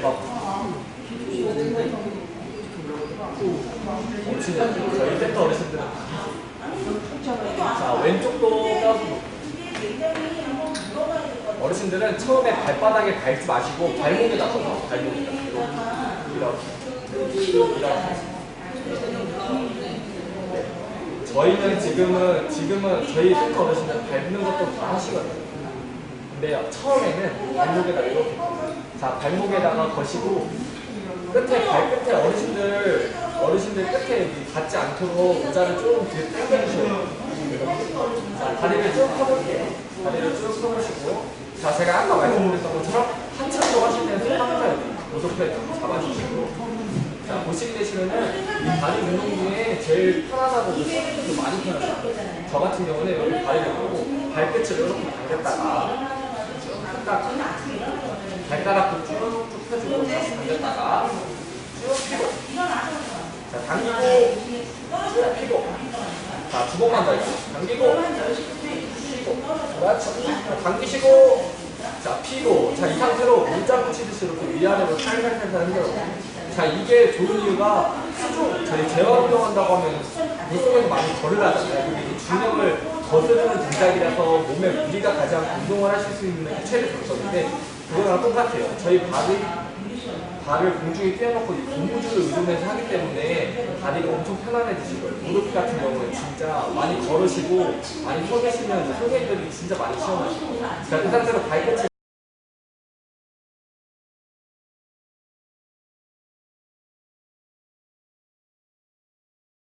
밟아보세요. 어르신들, 저희 센터 어르신들은 자 왼쪽도 뼈 어르신들은 처음에 발바닥에 밟지 마시고 발목에 닿아서 발목에 이렇게 이렇게 이렇게 저희는 지금은 지금은 저희 센터 어르신들 밟는 것도 다 하시거든요. 근데 처음에는 발목에다 이렇게 자 발목에다가 거시고 끝에 발끝에 어르신들 어르신들 끝에 닿지 않도록 의자를 조금 뒤에 당겨주셔요. 자 다리를 쭉 펴볼게요. 다리를 쭉 펴보시고 자 제가 아까 말씀드렸던 것처럼 한참도 하실 때는 손 항상 고속해 잡아주시고 자 보시게 되시면은 이 다리 운동 중에 제일 편안하고 좀 많이 편해요. 저 같은 경우는 여기 다리를 놓고 발끝을 이렇게 당겼다가 딱 발가락도 쭉쭉 펴주고 당겼다가. 쭉 펴고 자 당기고. 쭉 펴고 자두 번만 더 해요. 당기고. 피고 그렇죠. 자, 당기시고. 자 피고 자 이 상태로 물장구 치듯이 이렇게 위아래로 살살살살 흔들어 자 이게 좋은 이유가 수중 저희 재활 운동한다고 하면 물속에서 많이 걸을 하잖아요. 근데 이 중력을 거스르는 동작이라서 몸에 무리가 가지 않고 운동을 하실 수 있는 최대 조건인데 그거랑 똑같아요. 저희 발이 발을 공중에 띄워놓고 이 고무줄을 의존해서 하기 때문에 다리가 엄청 편안해지시고요. 무릎 같은 경우는 진짜 많이 걸으시고 많이 서 계시면 선생님들이 진짜 많이 시원하시고. 자그 상태로 발끝을